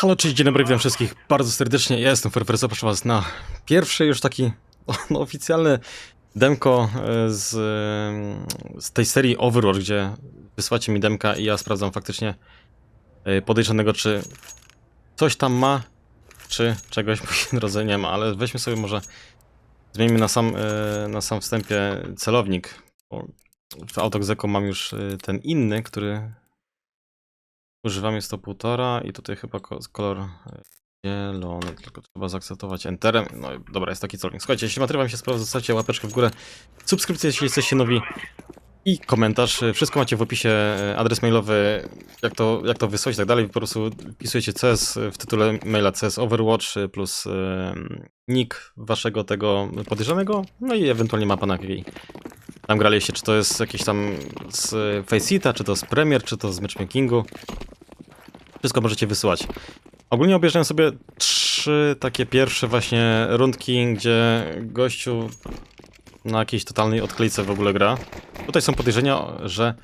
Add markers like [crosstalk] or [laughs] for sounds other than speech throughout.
Halo, cześć, dzień dobry, witam wszystkich bardzo serdecznie. Ja jestem Ferfer, zapraszam was na pierwszy już taki [laughs] no, oficjalny demko e, z, e, z tej serii Overwatch, gdzie wysłacie mi demka i ja sprawdzam faktycznie e, podejrzanego, czy coś tam ma, czy czegoś [laughs] po drodze nie ma, ale weźmy sobie może, zmieńmy na sam, na sam wstępie celownik. W Autoxeco mam już ten inny, który Używam jest to półtora i tutaj chyba ko- kolor e, zielony, tylko trzeba zaakceptować Enterem. No dobra, jest taki celownik. Słuchajcie, jeśli materiał wam się spodobał, zostawcie łapeczkę w górę, subskrypcję, jeśli jesteście nowi i komentarz. E, Wszystko macie w opisie, e, adres mailowy, jak to, jak to wysłać i tak dalej. Po prostu wpisujecie CS w tytule maila CS Overwatch plus nick waszego tego podejrzanego, no i ewentualnie mapa na jakiej tam graliście, czy to jest jakieś tam z Faceita, czy to z Premier, czy to z matchmakingu. Wszystko możecie wysyłać. Ogólnie obejrzałem sobie trzy takie pierwsze właśnie rundki, gdzie gościu na jakiejś totalnej odklejce w ogóle gra. Tutaj są podejrzenia, że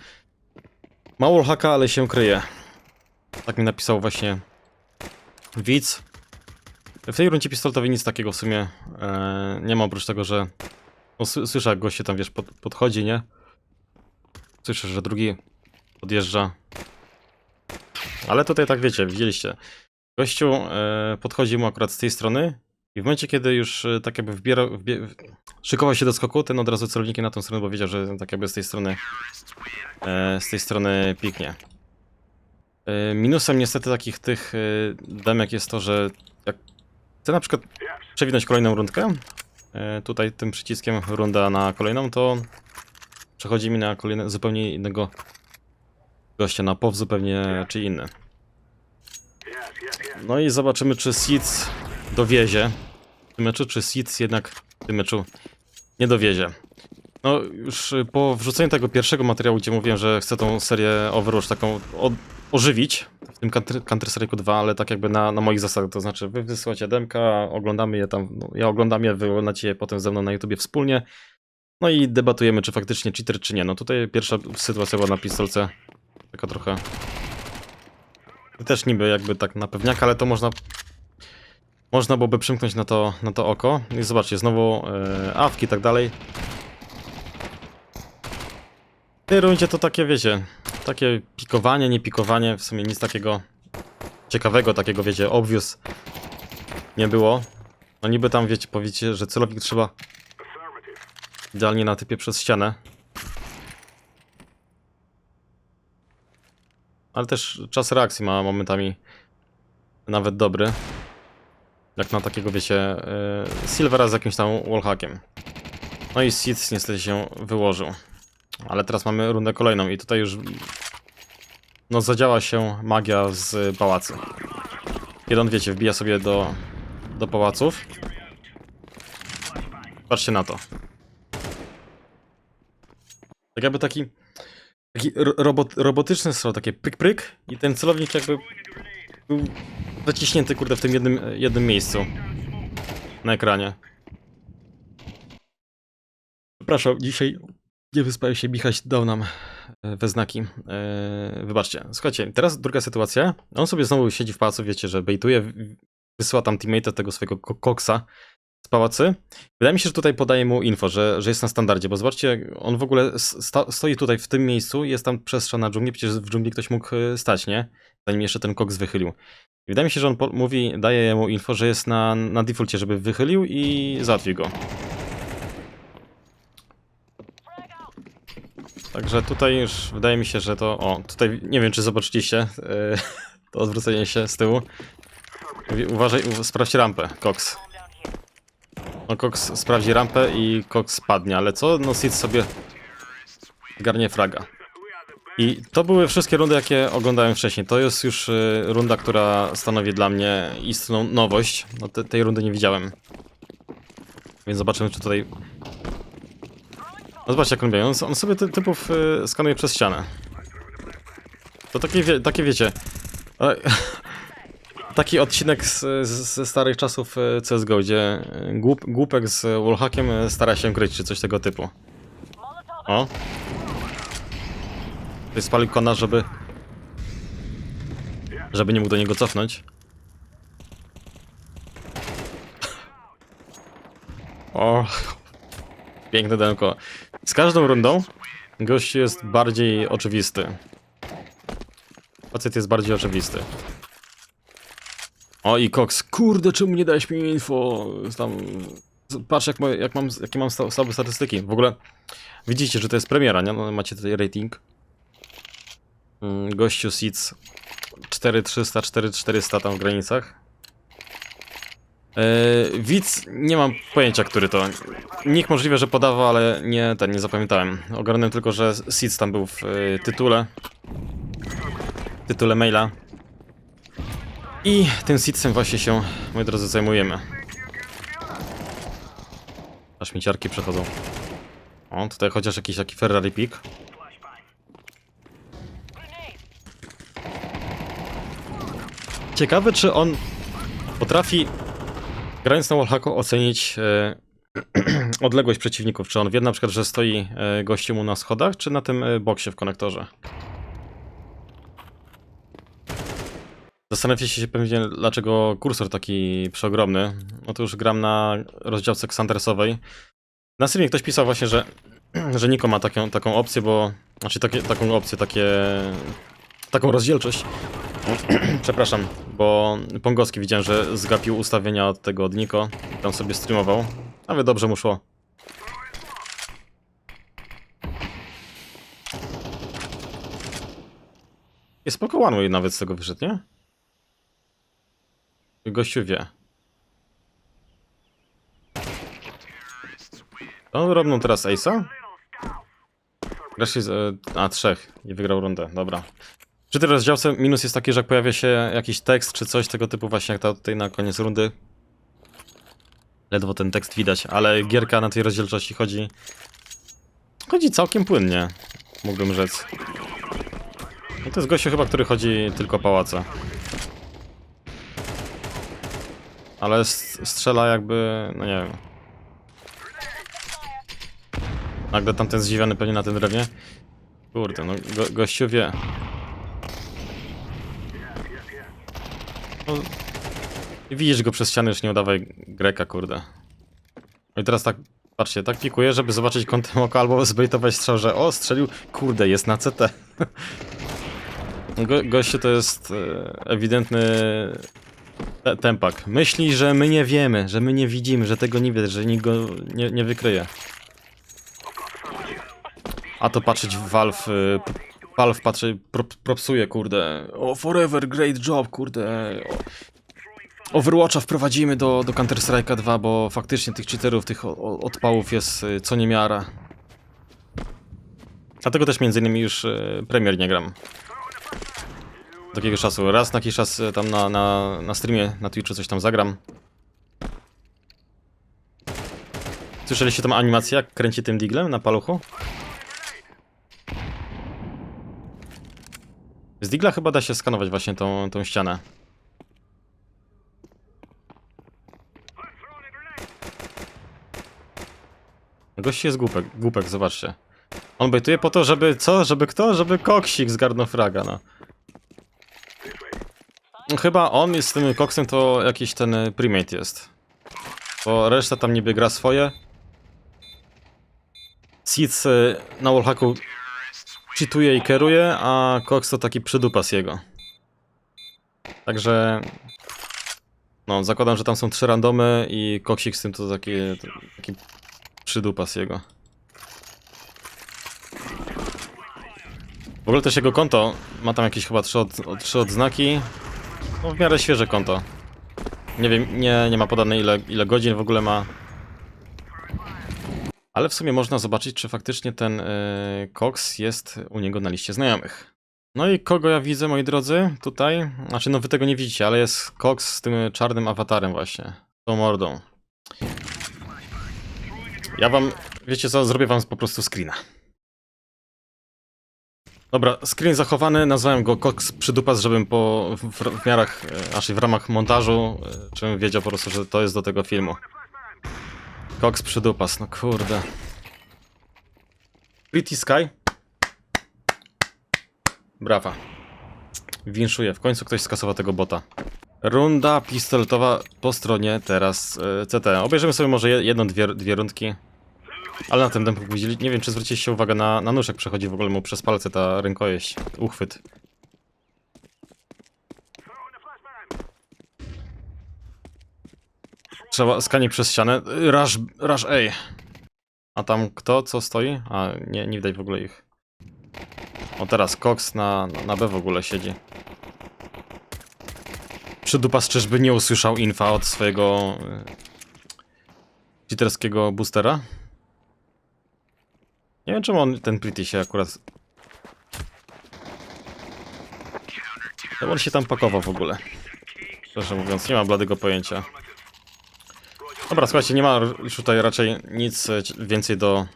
ma wallhacka, ale się kryje. Tak mi napisał właśnie widz. W tej rundzie pistoletowej nic takiego w sumie e, nie ma, oprócz tego, że no, sły- słyszę jak goście tam, wiesz, pod, podchodzi, nie? Słyszę, że drugi podjeżdża. Ale tutaj tak wiecie, widzieliście. Gościu e, podchodzi mu akurat z tej strony i w momencie, kiedy już e, tak jakby wbiera, wbie, szykował się do skoku, ten od razu celownikiem na tą stronę, bo wiedział, że tak jakby z tej strony e, z tej strony piknie. E, minusem niestety takich tych e, demek jest to, że jak chcę na przykład przewinąć kolejną rundkę, e, tutaj tym przyciskiem runda na kolejną, to przechodzi mi na kolejne, zupełnie innego gościa, na POW zupełnie czy inny. No i zobaczymy, czy Seeds dowiezie w tym meczu, czy Seeds jednak w tym meczu nie dowiezie. No już po wrzuceniu tego pierwszego materiału, gdzie mówiłem, że chcę tą serię Overwatch taką o, ożywić, w tym Counter- Counter-Strike'u 2, ale tak jakby na, na moich zasadach, to znaczy wy wysyłacie demka, oglądamy je tam, no, ja oglądam je, wy oglądacie je potem ze mną na YouTubie wspólnie, no i debatujemy, czy faktycznie cheater, czy nie. No tutaj pierwsza sytuacja była na pistolce, taka trochę... Też niby jakby tak na pewniaka, ale to można... Można byłoby przymknąć na to, na to oko. I zobaczcie, znowu e, awki i tak dalej. W tej rundzie to takie, wiecie, takie pikowanie, nie pikowanie, w sumie nic takiego ciekawego, takiego, wiecie, obvious nie było. No niby tam, wiecie, powiecie, że celownik trzeba idealnie na typie przez ścianę. Ale też czas reakcji ma momentami nawet dobry. Jak na takiego, wiecie, yy, Silvera z jakimś tam wallhackiem. No i Seeds niestety się wyłożył. Ale teraz mamy rundę kolejną i tutaj już no zadziała się magia z pałacu. On, wiecie, wbija sobie do, do pałaców. Patrzcie na to. Tak jakby taki taki ro- robot, robotyczny takie pryk pryk i ten celownik jakby był zaciśnięty kurde w tym jednym, jednym miejscu na ekranie. Przepraszam, dzisiaj nie wyspałem się, Michaś dał nam e, we znaki. E, wybaczcie. Słuchajcie, teraz druga sytuacja. On sobie znowu siedzi w pałacu, wiecie, że bejtuje, wysyła tam teammate'a tego swojego ko- koksa z pałacy. Wydaje mi się, że tutaj podaje mu info, że, że jest na standardzie, bo zobaczcie, on w ogóle stoi tutaj w tym miejscu, jest tam przestrzeń na dżungli, przecież w dżungli ktoś mógł e, stać, nie? Zanim jeszcze ten koks wychylił. I wydaje mi się, że on mówi, daje mu info, że jest na, na defaulcie, żeby wychylił i załatwił go. Także tutaj już wydaje mi się, że to. O, tutaj nie wiem, czy zobaczyliście e, [laughs] to odwrócenie się z tyłu. Uważaj, sprawdź rampę, Cox. No, Cox sprawdzi rampę i Cox spadnie, ale co? No, Sid sobie garnie fraga. I to były wszystkie rundy, jakie oglądałem wcześniej. To jest już e, runda, która stanowi dla mnie istną nowość. No, te, tej rundy nie widziałem. Więc zobaczymy, czy tutaj no zobaczcie jak on biega, on, on sobie ty, typów y, skanuje przez ścianę. To takie, wie, takie wiecie taki odcinek z, z, ze starych czasów e, CSGO, gdzie e, głup, głupek z wallhackiem e, stara się kryć, czy coś tego typu. O. Ty spalił kona, żeby... Żeby nie mógł do niego cofnąć. O. Piękne demko. Z każdą rundą gość jest bardziej oczywisty. Facet jest bardziej oczywisty. O i Cox, kurde, czemu nie dałeś mi info? Tam, patrz jak, moje, jak mam, jakie mam słabe statystyki. W ogóle widzicie, że to jest premiera, nie? No, macie tutaj rating. Mm, Gościu Seeds 4300, 4400 tam w granicach. Yy, widz, nie mam pojęcia, który to. Nick możliwe, że podawał, ale nie, ten nie zapamiętałem. Ogarnąłem tylko, że Seeds tam był w yy, tytule. Tytule maila. I tym Seedsem właśnie się, moi drodzy, zajmujemy. Aż śmieciarki przechodzą. O, tutaj chociaż jakiś taki Ferrari Peak. Ciekawe, czy on potrafi, grając na wallhacku, ocenić e, [clears throat] odległość przeciwników. Czy on wie na przykład, że stoi e, gościu mu na schodach, czy na tym e, boksie w konektorze? Zastanawiacie się pewnie, dlaczego kursor taki przeogromny. No to już gram na rozdziałce Xandersowej. Na streamie ktoś pisał właśnie, że, [clears throat] że Niko ma taką, taką opcję, bo... Znaczy takie, taką opcję, takie... Taką rozdzielczość. [clears throat] Przepraszam, bo Pongowski widziałem, że zgapił ustawienia od tego od Niko. Tam sobie streamował. Nawet dobrze mu szło. Jest spoko one way nawet z tego wyszedł, nie? Gościu wie. On robią teraz Ace'a? Wreszcie z... e, A, trzech. I wygrał rundę, dobra. Przy tej rozdziałce minus jest taki, że jak pojawia się jakiś tekst czy coś tego typu właśnie jak ta tutaj na koniec rundy. Ledwo ten tekst widać, ale gierka na tej rozdzielczości chodzi... Chodzi całkiem płynnie, mógłbym rzec. No to jest gościu chyba, który chodzi tylko pałace. Ale strzela jakby, no nie wiem. Nagle tamten zdziwiony pewnie na tym drewnie. Kurde, no go, gościu wie. No, widzisz go przez ścianę, już nie udawaj Greka, kurde. No i teraz tak, patrzcie, tak pikuję, żeby zobaczyć kątem oka albo zbejtować strzał, że o, strzelił, kurde, jest na CT. [laughs] Go, gościu to jest e, ewidentny te- tempak. Myśli, że my nie wiemy, że my nie widzimy, że tego nie wie, że nikt go nie, nie wykryje. A to patrzeć w Valve, y, Valve patrzy, pro, propsuje, kurde. O, forever, great job, kurde. O, Overwatcha wprowadzimy do, do Counter-Strike'a 2, bo faktycznie tych cheaterów, tych odpałów jest y, co niemiara. Dlatego też między innymi już y, Premier nie gram. Do jakiegoś czasu. Raz na jakiś czas y, tam na, na, na streamie, na Twitchu coś tam zagram. Słyszeliście tą animację, jak kręci tym diglem na paluchu? Z digla chyba da się skanować właśnie tą, tą ścianę. Gość jest głupek, głupek, zobaczcie. On bejtuje po to, żeby co? Żeby kto? Żeby koksik zgarnął fraga, no. Chyba on jest z tym koksem, to jakiś ten primate jest. Bo reszta tam niby gra swoje. Seeds y, na wallhacku cheatuje i kieruje, a Cox to taki przydupas jego. Także... No, zakładam, że tam są trzy randomy i Coxik z tym to taki, taki przydupas jego. W ogóle też jego konto ma tam jakieś chyba trzy, od, trzy odznaki. No w miarę świeże konto. Nie wiem, nie, nie ma podane ile, ile godzin w ogóle ma. Ale w sumie można zobaczyć, czy faktycznie ten yy, Cox jest u niego na liście znajomych. No i kogo ja widzę, moi drodzy, tutaj? Znaczy, no wy tego nie widzicie, ale jest Cox z tym czarnym awatarem właśnie. Tą mordą. Ja wam, wiecie co, zrobię wam po prostu screena. Dobra, screen zachowany, nazwałem go Cox Przydupas, żebym po, w, w miarach, e, znaczy w ramach montażu, e, żebym wiedział po prostu, że to jest do tego filmu. Cox Przydupas, no kurde. Pretty Sky. Brawa. Winszuję, w końcu ktoś skasował tego bota. Runda pistoletowa po stronie teraz e, CT. Obejrzymy sobie może je- jedną, dwie, dwie rundki. Ale na tym demku widzieli. Nie wiem, czy zwróciliście uwagę na, na nóż, jak przechodzi w ogóle mu przez palce ta rękojeść, uchwyt. Trzeba skanie przez ścianę. Rush, rush A. A tam kto, co stoi? A, nie, nie widać w ogóle ich. O, teraz Cox na, na B w ogóle siedzi. Przydupas czyżby nie usłyszał infa od swojego cheaterskiego boostera? Nie wiem czemu on, ten Pretty się akurat... Czemu on się tam pakował w ogóle? Szczerze mówiąc, nie mam bladego pojęcia. Dobra, słuchajcie, nie ma już tutaj raczej nic e, więcej do,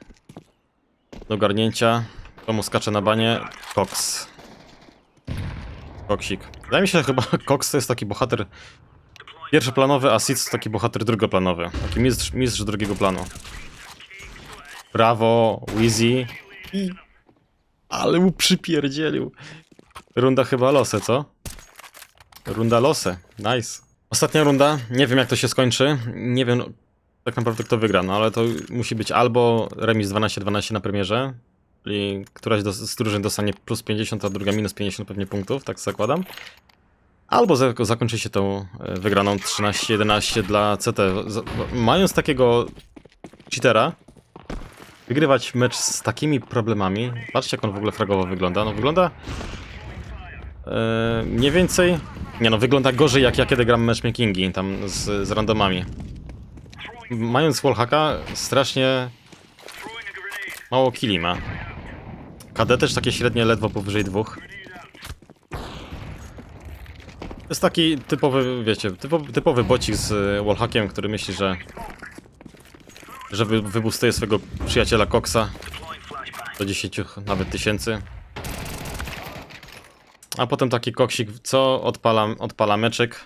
do ogarnięcia. Komu skacze na banie? Cox. Koksik. Wydaje mi się, że chyba [laughs] Cox to jest taki bohater pierwszoplanowy, a Seeds to taki bohater drugoplanowy. Taki mistrz, mistrz drugiego planu. Brawo. I... Ale mu przypierdzielił. Runda chyba losę, co? Runda losę. Nice. Ostatnia runda. Nie wiem jak to się skończy. Nie wiem tak naprawdę kto wygra, no ale to musi być albo remis 12-12 na premierze, czyli któraś do, z drużyn dostanie plus 50, a druga minus 50 pewnie punktów, tak zakładam. Albo za, zakończy się tą e, wygraną 13-11 dla CT. Mając takiego cheatera, wygrywać mecz z takimi problemami. Patrzcie jak on w ogóle fragowo wygląda. No wygląda e, mniej więcej... Nie no, wygląda gorzej jak ja kiedy gram matchmakingi tam z, z randomami. Mając wallhacka strasznie mało killi ma. KD też takie średnie ledwo powyżej dwóch. To jest taki typowy, wiecie, typowy, typowy bocik z y, wallhackiem, który myśli, że że wy, swojego przyjaciela Coxa do 10 nawet tysięcy. A potem taki koksik, co odpala, odpala meczek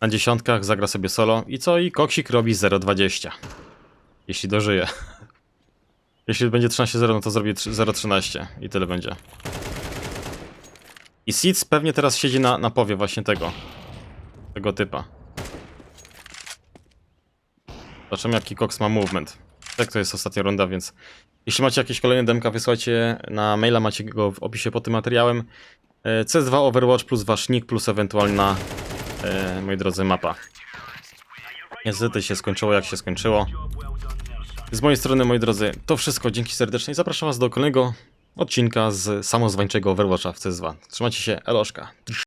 na dziesiątkach, zagra sobie solo i co? I koksik robi 0,20. Jeśli dożyje. [laughs] Jeśli będzie 13-0, no to zrobi 3 0,13 i tyle będzie. I Seeds pewnie teraz siedzi na, na powie właśnie tego. Tego typa. Zobaczymy jaki Cox ma movement. Tak to jest ostatnia runda, więc jeśli macie jakieś kolejne demka, wysłajcie na maila, macie go w opisie pod tym materiałem. E, CS2 Overwatch plus wasz nick plus ewentualna, e, moi drodzy, mapa. Niestety się skończyło jak się skończyło. Z mojej strony, moi drodzy, to wszystko. Dzięki serdecznie i zapraszam was do kolejnego odcinka z samozwańczego Overwatcha w CS2. Trzymajcie się, eloszka.